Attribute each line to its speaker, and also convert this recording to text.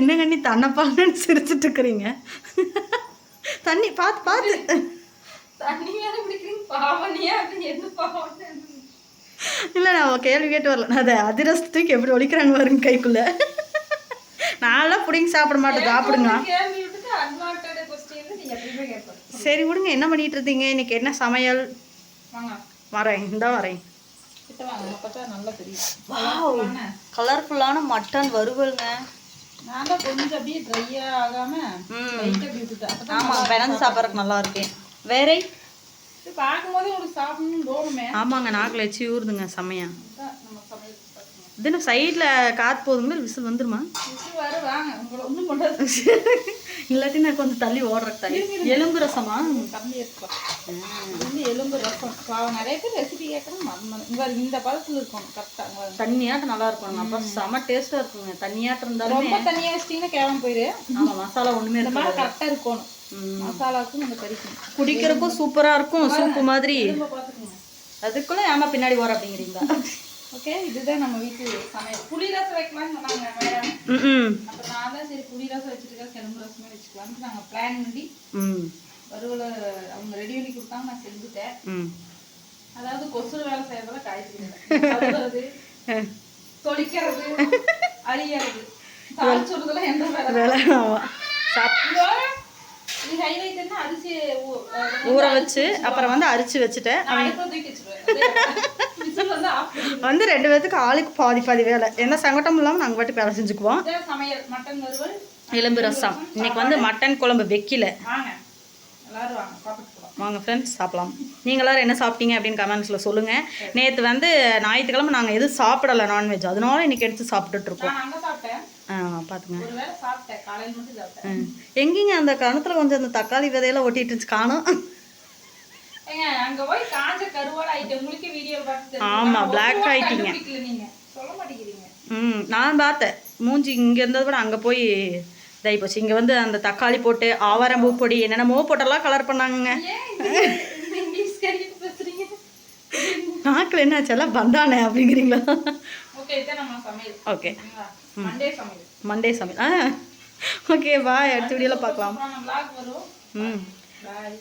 Speaker 1: என்ன கண்ணி தன்னைப்பான்னு சிரிச்சிட்டு இருக்கிறீங்க தண்ணி பார்த்து பார்த்து இல்லை நான் கேள்வி கேட்டு வரல. அதை அதிரசத்துக்கு எப்படி ஒழிக்கிறாங்க பாருங்க கைக்குள்ள. நான்லாம் பிடிங்கி சாப்பிட மாட்டேன் சாப்பிடுங்க. சரி விடுங்க. என்ன பண்ணிட்டு இருந்தீங்க? இன்னைக்கு என்ன சமையல்? வரேன் இந்த வரேன். கலர்ஃபுல்லான மட்டன் வறுவலுங்க.
Speaker 2: நான் தான் கொஞ்சம் அப்படியே ட்ரையா ஆகாம
Speaker 1: ம்.
Speaker 2: லைட்டா அப்படி விட்டுட்டேன் அப்பதான்
Speaker 1: ஆமாம் பிறந்து சாப்பிட்றதுக்கு நல்லா இருக்கேன் வேறே?
Speaker 2: பார்க்கும்போதே உங்களுக்கு சாப்பிடணும்னு தோணுமே.
Speaker 1: ஆமாங்க நாக்கில் வச்சு ஊறுதுங்க செம்மையா. இதுன்னு சைடில் காத்து போதுங்களா விசில் வந்துருமா?
Speaker 2: இது வர வாங்க. உங்களை ஒண்ணும் பண்ணாது
Speaker 1: இல்லாட்டி நான் கொஞ்சம் தள்ளி ஓடுறேன் தள்ளி எலும்பு ரசமா?
Speaker 2: கம்மி இருக்கும் வந்து எலும்பு ரசம். நிறைய பேர் ரெசிபி கேட்கணும் இந்த பதத்துல இருக்கணும் கரெக்டாக
Speaker 1: தண்ணியாட்டம் நல்லா இருக்குங்க அப்போ செம்ம டேஸ்ட்டாக இருக்குங்க. தண்ணியாட்டம் இருந்தாலுமே
Speaker 2: ரொம்ப தண்ணியா வச்சிட்டீங்கன்னா கேவலம் போயிரு.
Speaker 1: ஆமாம் மசாலா ஒன்றுமே
Speaker 2: மாதிரி கரெக்டாக இருக்கணும். மசாலாவுக்கும் இந்த கறிக்கும்
Speaker 1: குடிக்கிறப்போ சூப்பராக இருக்கும் சூப்பு மாதிரி. அதுக்குள்ளே ஏமா பின்னாடி ஓர அப்படிங்கிறீங்களா?
Speaker 2: ஓகே இதுதான் நம்ம வீட்டு சமையல். புளி ரசம் வைக்கலாம்னு சொன்னாங்க மேடம்.
Speaker 1: ம்
Speaker 2: அப்புறம் நான் தான் சரி புளி ரசம் வச்சுருக்கேன் கிளம்பு வச்சுக்கலாம்னு நாங்கள் பிளான் பண்ணி
Speaker 1: ம்.
Speaker 2: வறுவலை அவங்க ரெடி பண்ணி கொடுத்தாங்க நான் செஞ்சுட்டேன். அதாவது கொசுறு வேலை செய்யறதுல காய்ச்சி தொளிக்கிறது அழியறது. தாளிச்சுடுறதுல எந்த வேலை? இது ஹைலைட் என்ன? அரிசி
Speaker 1: ஊற வச்சு அப்புறம் வந்து அரிச்சு வச்சுட்டேன்.
Speaker 2: வந்து
Speaker 1: வந்து ரெண்டு பேர்த்துக்கு ஆளுக்கு பாதி பாதி வேலை. எந்த சங்கட்டம் இல்லாமல் நாங்கள் பாட்டுக்கு வேலை செஞ்சுக்குவோம்.
Speaker 2: சமையல் மட்டன் வறுவல்
Speaker 1: எலும்பு ரசம். இன்னைக்கு வந்து மட்டன் குழம்பு வைக்கல.
Speaker 2: வாங்க.
Speaker 1: ஃப்ரெண்ட்ஸ் சாப்பிடலாம். நீங்கள் எல்லாரும் என்ன சாப்பிட்டீங்க அப்படின்னு கமெண்ட்ஸில் சொல்லுங்கள் நேற்று வந்து ஞாயிற்றுக்கிழமை நாங்கள் எதுவும் சாப்பிடலை நான்வெஜ் அதனால இன்னைக்கு எடுத்து
Speaker 2: சாப்பிட்டேன்.
Speaker 1: ஆ பார்த்துங்க. எங்கேங்க அந்த கணத்தில் கொஞ்சம் அந்த தக்காளி விதையெல்லாம் ஒட்டிட்டு இருந்துச்சு காணும்.
Speaker 2: ஏங்க அங்க போய் காஞ்ச கருவாடு ஆயிட்டு உங்களுக்கு வீடியோ பார்த்து
Speaker 1: ஆமா,
Speaker 2: தெரிஞ்சுக்கலாம்.
Speaker 1: black
Speaker 2: ஒரு வாரம்
Speaker 1: ஆயிட்டீங்க.
Speaker 2: கண்டுபிடிக்கல நீங்க. சொல்ல மாட்டேங்கிறீங்க.
Speaker 1: ம் நான் பார்த்தேன். மூஞ்சி இங்கே இருந்ததை விட அங்கே போய் இதாகி போச்சு இங்கே வந்து அந்த தக்காளி போட்டு ஆவாரம்பூ பொடி என்னென்னமோ போட்டெல்லாம் கலர்
Speaker 2: பேசுறீங்க
Speaker 1: நாக்கில் என்ன ஆச்செல்லாம் பந்தானே அப்படிங்கிறீங்களா?
Speaker 2: ஓகே மண்டே சமையல்.
Speaker 1: ஆ. ஓகே பாய் அடுத்த வீடியோவில் பார்க்கலாம். ம்.
Speaker 2: பாய்